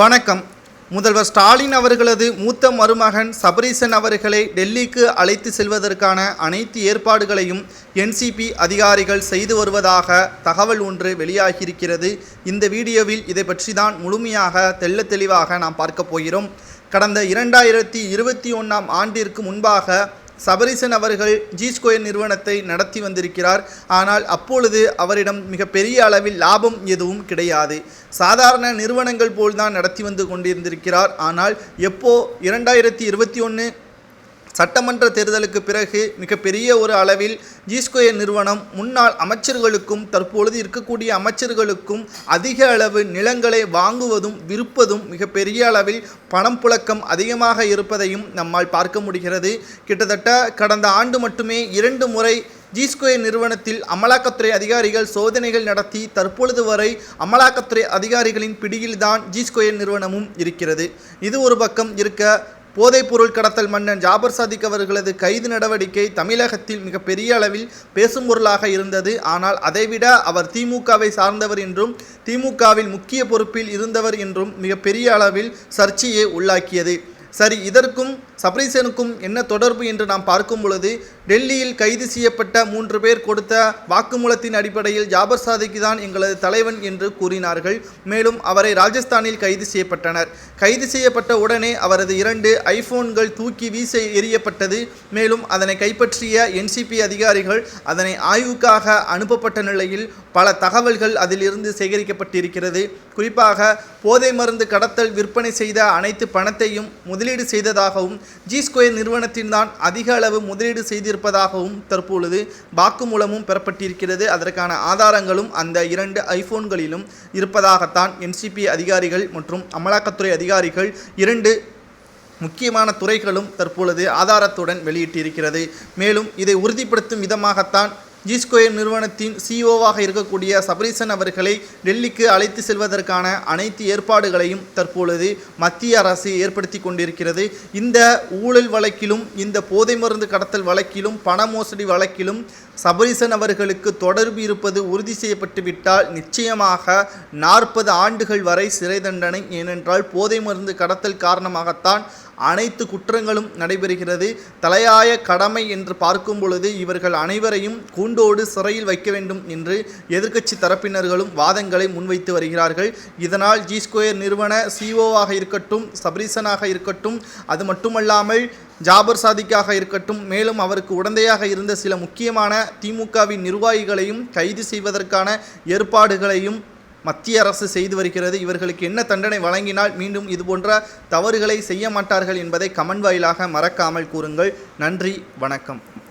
வணக்கம். முதல்வர் ஸ்டாலின் அவர்களது மூத்த மருமகன் சபரீசன் அவர்களை டெல்லிக்கு அழைத்து செல்வதற்கான அனைத்து ஏற்பாடுகளையும் என்சிபி அதிகாரிகள் செய்து வருவதாக தகவல் ஒன்று வெளியாகியிருக்கிறது. இந்த வீடியோவில் இதை பற்றி தான் முழுமையாக தெள்ள தெளிவாக நாம் பார்க்க போகிறோம். கடந்த இரண்டாயிரத்தி இருபத்தி ஒன்றாம் ஆண்டிற்கு முன்பாக சபரிசன் அவர்கள் ஜி ஸ்கொயர் நிறுவனத்தை நடத்தி வந்திருக்கிறார். ஆனால் அப்பொழுது அவரிடம் மிக பெரிய அளவில் லாபம் எதுவும் கிடையாது. சாதாரண நிறுவனங்கள் போல்தான் நடத்தி வந்து கொண்டிருந்திருக்கிறார். ஆனால் எப்போ இரண்டாயிரத்தி இருபத்தி ஒன்று சட்டமன்ற தேர்தலுக்கு பிறகு மிகப்பெரிய ஒரு அளவில் ஜிஸ்கோயர் நிறுவனம் முன்னாள் அமைச்சர்களுக்கும் தற்பொழுது இருக்கக்கூடிய அமைச்சர்களுக்கும் அதிக அளவு நிலங்களை வாங்குவதும் விற்பதும் மிகப்பெரிய அளவில் பணம் புழக்கம் அதிகமாக இருப்பதையும் நம்மால் பார்க்க முடிகிறது. கிட்டத்தட்ட கடந்த ஆண்டு மட்டுமே இரண்டு முறை ஜிஸ்கோயர் நிறுவனத்தில் அமலாக்கத்துறை அதிகாரிகள் சோதனைகள் நடத்தி தற்பொழுது வரை அமலாக்கத்துறை அதிகாரிகளின் பிடியில்தான் ஜிஸ்கோயர் நிறுவனமும் இருக்கிறது. இது ஒரு பக்கம் இருக்க போதைப்பொருள் கடத்தல் மன்னன் ஜாபர் சாதிக் அவர்களது கைது நடவடிக்கை தமிழகத்தில் மிகப்பெரிய அளவில் பேசும் பொருளாக இருந்தது. ஆனால் அதைவிட அவர் திமுகவை சார்ந்தவர் என்றும் திமுகவில் முக்கிய பொறுப்பில் இருந்தவர் என்றும் மிகப்பெரிய அளவில் சர்ச்சையை உள்ளாக்கியது. சரி இதற்கும் சபரீசனுக்கும் என்ன தொடர்பு என்று நாம் பார்க்கும் பொழுது டெல்லியில் கைது செய்யப்பட்ட மூன்று பேர் கொடுத்த வாக்குமூலத்தின் அடிப்படையில் ஜாபர் சாதிக்கு தான் எங்களது தலைவன் என்று கூறினார்கள். மேலும் அவரை ராஜஸ்தானில் கைது செய்யப்பட்டனர். கைது செய்யப்பட்ட உடனே அவரது இரண்டு ஐபோன்கள் தூக்கி வீச எறியப்பட்டது. மேலும் அதனை கைப்பற்றிய என்சிபி அதிகாரிகள் அதனை ஆய்வுக்காக அனுப்பப்பட்ட நிலையில் பல தகவல்கள் அதிலிருந்து சேகரிக்கப்பட்டிருக்கிறது. குறிப்பாக போதை மருந்து கடத்தல் விற்பனை செய்த அனைத்து பணத்தையும் முதலீடு செய்ததாகவும் ஜி ஸ்கொயர் நிறுவனத்தின் தான் அதிக அளவு முதலீடு செய்திருப்பதாகவும் தற்பொழுது வாக்குமூலமும் பெறப்பட்டிருக்கிறது. அதற்கான ஆதாரங்களும் அந்த இரண்டு ஐபோன்களிலும் இருப்பதாகத்தான் என்சிபி அதிகாரிகள் மற்றும் அமலாக்கத்துறை அதிகாரிகள் இரண்டு முக்கியமான துறைகளும் தற்பொழுது ஆதாரத்துடன் வெளியிட்டிருக்கிறது. மேலும் இதை உறுதிப்படுத்தும் விதமாகத்தான் ஜி ஸ்கொயர் நிறுவனத்தின் சிஓவாக இருக்கக்கூடிய சபரீசன் அவர்களை டெல்லிக்கு அழைத்து செல்வதற்கான அனைத்து ஏற்பாடுகளையும் தற்பொழுது மத்திய அரசு ஏற்படுத்தி கொண்டிருக்கிறது. இந்த ஊழல் வழக்கிலும் இந்த போதை மருந்து கடத்தல் வழக்கிலும் பண மோசடி வழக்கிலும் சபரீசன் அவர்களுக்கு தொடர்பு இருப்பது உறுதி செய்யப்பட்டு விட்டால் நிச்சயமாக நாற்பது ஆண்டுகள் வரை சிறை தண்டனை. ஏனென்றால் போதை மருந்து கடத்தல் காரணமாகத்தான் அனைத்து குற்றங்களும் நடைபெறுகிறது. தலையாய கடமை என்று பார்க்கும் பொழுது இவர்கள் அனைவரையும் கூண்டோடு சிறையில் வைக்க வேண்டும் என்று எதிர்க்கட்சி தரப்பினர்களும் வாதங்களை முன்வைத்து வருகிறார்கள். இதனால் ஜி ஸ்கொயர் நிறுவன சிஓவாக இருக்கட்டும் சபரீசனாக இருக்கட்டும் அது மட்டுமல்லாமல் ஜாபர் சாதிக்காக இருக்கட்டும் மேலும் அவருக்கு உடந்தையாக இருந்த சில முக்கியமான திமுகவின் நிர்வாகிகளையும் கைது செய்வதற்கான ஏற்பாடுகளையும் மத்திய அரசு செய்து வருகிறது. இவர்களுக்கு என்ன தண்டனை வழங்கினால் மீண்டும் இதுபோன்ற தவறுகளை செய்ய மாட்டார்கள் என்பதை கமெண்ட் வாயிலாக மறக்காமல் கூறுங்கள். நன்றி வணக்கம்.